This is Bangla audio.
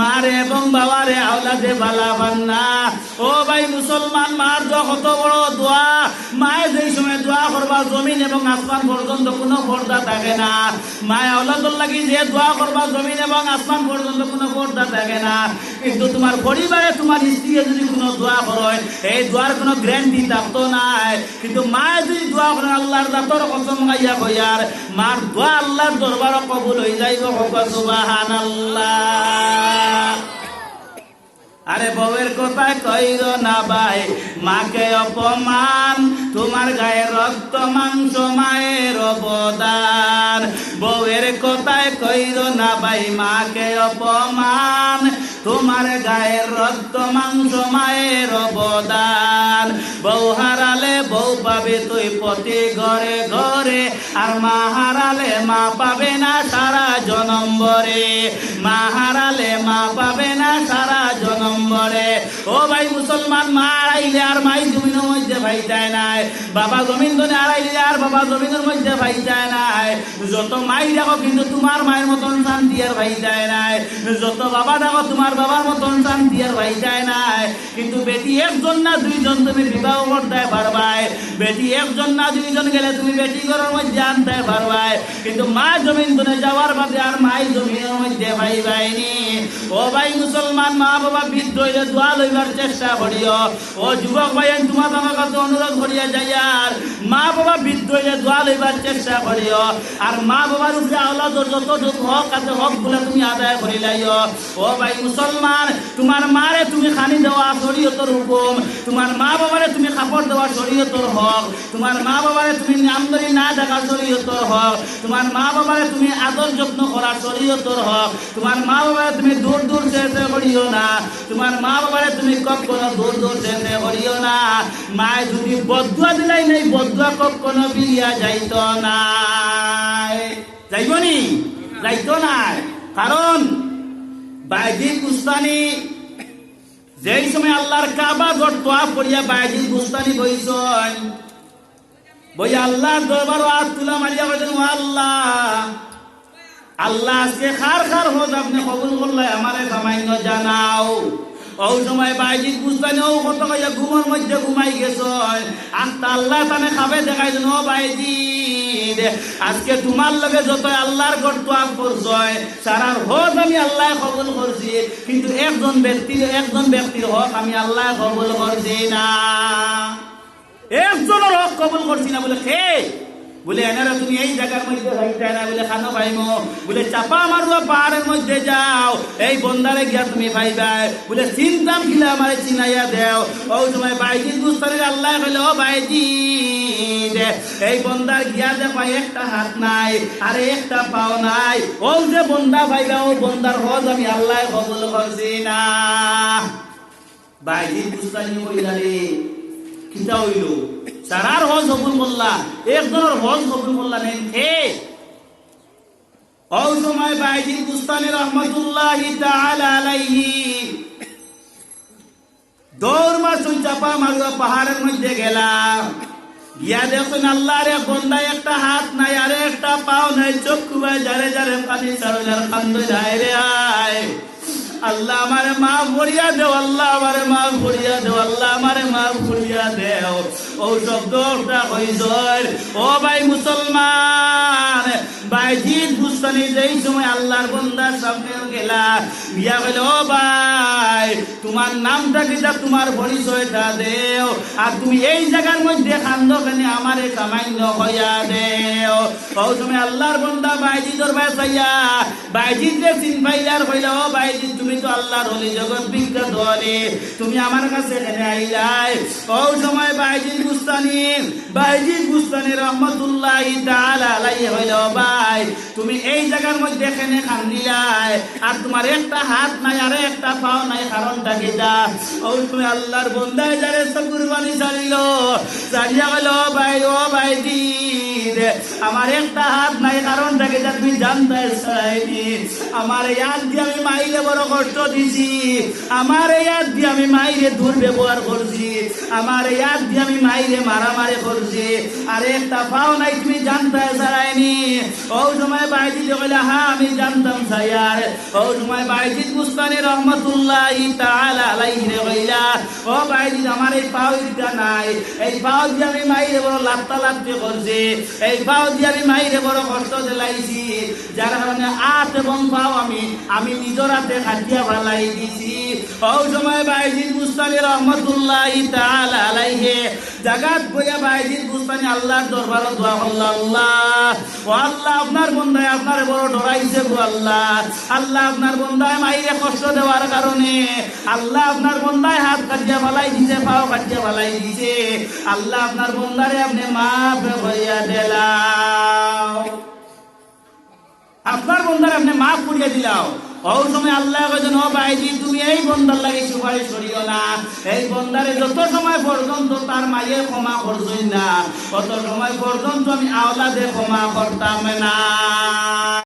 মারে এবং বাবারে আওলাদে বালা বান্না ও ভাই মুসলমান, মার দোয়া কত বড় দোয়া। মায়ে যেই সময় দোয়া করবা, জমিন এবং আসমান পর্যন্ত কোনো পর্দা থাকে না। মায় আওলাদুল লাগি যে দোয়া করবা, জমিন এবং আসমান পর্যন্ত কোনো পর্দা থাকে না। কিন্তু তোমার পরিবারে তোমার স্ত্রী যদি কোনো দোয়া করে এই দোয়ার কোনো গ্যারান্টি থাকতো নাই। কিন্তু মায়ে যদি দোয়া করে আল্লাহর দাতর কসম গাইয়া কইয়ার, মার দোয়া আল্লাহর দরবার কবুল হয়ে যাইব সুবাহান আল্লাহ আরে বউয়ের কথায় কইর না ভাই, মাকে অপমান, তোমার গায়ে রক্ত, মাংস, মায়ের অবদান। বউয়ের কথায় কইর না ভাই, মাকে অপমান, তোমার গায়ের রক্ত, মাংস, মায়ের অবদান। বউ হারালে বউ পাবে, তুই প্রতি ঘরে ঘরে। আর মা হারালে মা পাবে না সারা জনম্বরে। মা হারালে মা পাবে না সারা জনম্বরে। ও ভাই মুসলমান, মা আড়াইলে আর মাই জমিনের মধ্যে ভাই যায় নাই। বাবা জমিন ধরে আড়াইলে আর বাবা জমিনের মধ্যে ভাই যায় নাই। যত মাই দেখো কিন্তু তোমার মায়ের মতন শান্তি আর ভাই যায় নাই। যত বাবা দেখো তোমার বাবার মতন শান্তি আর ভাই যায় নাই। কিন্তু বেটি একজন না দুইজন তুমি বিবাহ করতে পারবাই। বেটি একজন না দুইজন গেলে তুমি বেটি ঘরের মধ্যে আনতে পারবাই। কিন্তু মা জমিন যাওয়ার বাদে আর মাই জমিনের মধ্যে ভাই ভাইনি ও ভাই মুসলমান মা বাবা বৃদ্ধ হইলে দোয়া লইবার চেষ্টা করিও। ও যুবক ভাই তোমার আমার কাছে অনুরোধ করিয়া যাই আর মা বাবা বৃদ্ধ হইলে দোয়া লইবার চেষ্টা করিও। আর মা বাবার উপরে আওলাদ যতটুকু হক আছে হকগুলো তুমি আদায় করি লাইও। ও ভাই মুসলমান, তোমার মারে তুমি খানি দেওয়া শরীয়তর হুকুম। তোমার মা বাবারে তুমি কাপড় দেওয়া শরীয়তর হক। তোমার মা বাবারে তুমি আমদানি না দেখা শরীয়তর হক। তোমার মা বাবারে তুমি আদর যত্ন করা শরীয়তর হক। তোমার মা বাবারে তুমি দূর দূর দূর যেতে করিও না। তোমার মা বাবারে তুমি কখনো দূর দূর যেতে করিও না। মায় তুমি বদুয়া দিলাই নাই, বদুয়া কখনো বিরিয়া যাইত না? যাইবনি যাইত না কারণ বাইজিদ গুস্তানি যেই সময় আল্লাহর কাবা গড় তোয়া পড়িয়া বাইজিদ গুস্তানি বইছন বই আল্লাহর দরবার আর তুলা মারিয়া বলেন আল্লাহ আল্লাহ আজকে খার খার হোক আপনি কবুল করলে আমারে সামান্য জানাও। ও সময় বাইজিদ বুঝতানি, ও কত কইয়া ঘুমের মধ্যে ঘুমাই গেছ? আস্তা আল্লাহ তানে খাবে দেখাই দেন, ও বাইজিদ আজকে তোমার লগে যত আল্লাহর ঘর তো আগ করছয় সারার হক আমি আল্লাহ কবুল করছি। কিন্তু একজন ব্যক্তির একজন ব্যক্তির হক আমি আল্লাহ কবুল করছি না। একজনের হক কবুল করছি না বলে খে বলে এনারা তুমি এই জায়গার মধ্যে যাইতে না। বলে, খানো পাইমো বলে, চাপা মারুয়া পাহাড়ের মধ্যে যাও। এই বন্দারে গিয়া তুমি ভাই পাইবাই বলে, চিন্তাম গিলা আমারে চিনাইয়া দেও। ওই সময় বাইজি গুস্তানের আল্লাহ কইলে, ও বাইজিৎ এই বন্দার গিয়া যে পাই একটা হাত নাই, আরে একটা পাও নাই ও যে বন্দা পাইবা ও বন্দার হজ আমি আল্লাহ কবুল করছি না। বাইজিৎ গুস্তানি কইলা রে কিতা হইল? সারার হজ হবুল মোল্লা একজনের হজ হবুল মোল্লা নেই হে ওই সময় বাইজিদ গুস্তানি রহমতুল্লাহি তাআলা আলাইহি। দৌড় মাসুন মারুয়া পাহাড়ের মধ্যে গেলাম। গিয়া দেখুন বন্দায় একটা হাত নাই, আরে একটা পাও নাই, চক্ষু ভাই যারে যারে পানি চারো যার কান্দ যায় রে আয়। আল্লাহ আমারে মা ভরিয়া দেও, আল্লাহ আমারে মা ভরিয়া দেও, আল্লাহ আমারে মা ভরিয়া দেও। ও শব্দটা যায় ও ভাই মুসলমান যেই সময় আল্লাহর বন্দার সামনে ও ভাই, তোমার নামটা তোমার পরিচয়টা দেও, আর তুমি এই জায়গার মধ্যে খান্দ কেনে আমারে সামান্য হইয়া দেও। ও তুমি আল্লাহর বন্দা, বাইজি চাইয়া বাইজি রে চিন পাইলার কইলা ও বাইজি, তুমি তো আল্লাহর হলি জগৎ বিখ্যাত। হলি তুমি আমার কাছে এখানে আইলাই। ও সময় বাইজিদ গুস্তানি বাইজিদ গুস্তানি রহমতুল্লাহ তাআলা হইল ভাই। তুমি এই জায়গার মধ্যে এখানে খান্দিলাই আর তোমার একটা হাত নাই আর একটা পাও নাই, কারণটা কিটা ও তুমি আল্লাহর বন্দায় যারে সব কুরবানি চালিল চালিয়া গেল ভাই, ও ভাই আমার একটা হাত নাই কারণটাকে যা তুমি জানতে চাইনি? আমার এই দিয়ে আমি মাইরে বড় কষ্ট দিছি, আমার এই হাত দিয়ে আমি মাইরে দুর্ব্যবহার করছি। আমার হাত দিয়ে আমি মাইরে মারামারি করছি। আর একটা পাও নাই, তুমি জানতে চাইনি ও সময় বাইজি কইলে হ্যাঁ আমি জানতাম সাইয়ার। ও সময় বাইজি মুস্তানি রহমতুল্লাহ তাআলা ও বাইজি আমার এই পাও দিটা নাই। এই পাও দিয়ে আমি মাইরে বড় লাত্তা লাত্তি করছি। এই পাও দিয়ে আমি মাইরে বড় কষ্ট দিলাইছি। যার কারণে এবং পাও আমি আমি হাতে খাটিয়া ভালাই দিছি। ও সময় বাইজি মুস্তানি রহমতুল্লাহ তাআলা আলাইহি। জাগাত বইয়া বাইজি মুস্তানি আল্লাহর দরবারে দোয়া আল্লাহ, ও আল্লাহ, আপনার বন্দায় আপনার বড় ডরাইছে গো আল্লাহ। আল্লাহ, আপনার বন্দায় মাইরে কষ্ট দেওয়ার কারণে, আল্লাহ, আপনার বন্দায় হাত কাটিয়া ভালাই দিছে, পাও কাটিয়া ভালাই দিছে। আল্লাহ, আপনার বন্দারে আপনি মাফ করিয়া দিলাম। আপনার বন্ধার আপনি মাফ করিয়া দিলাও। ওই সময় আল্লাহ কয়েছেন ও ভাইজি, তুমি এই বন্দার লাগে সুপারিশ করিও না। এই বন্দারে যত সময় পর্যন্ত তার মাইয়ে ক্ষমা করছই না, তত সময় পর্যন্ত আমি আওলাদে ক্ষমা করতাম না।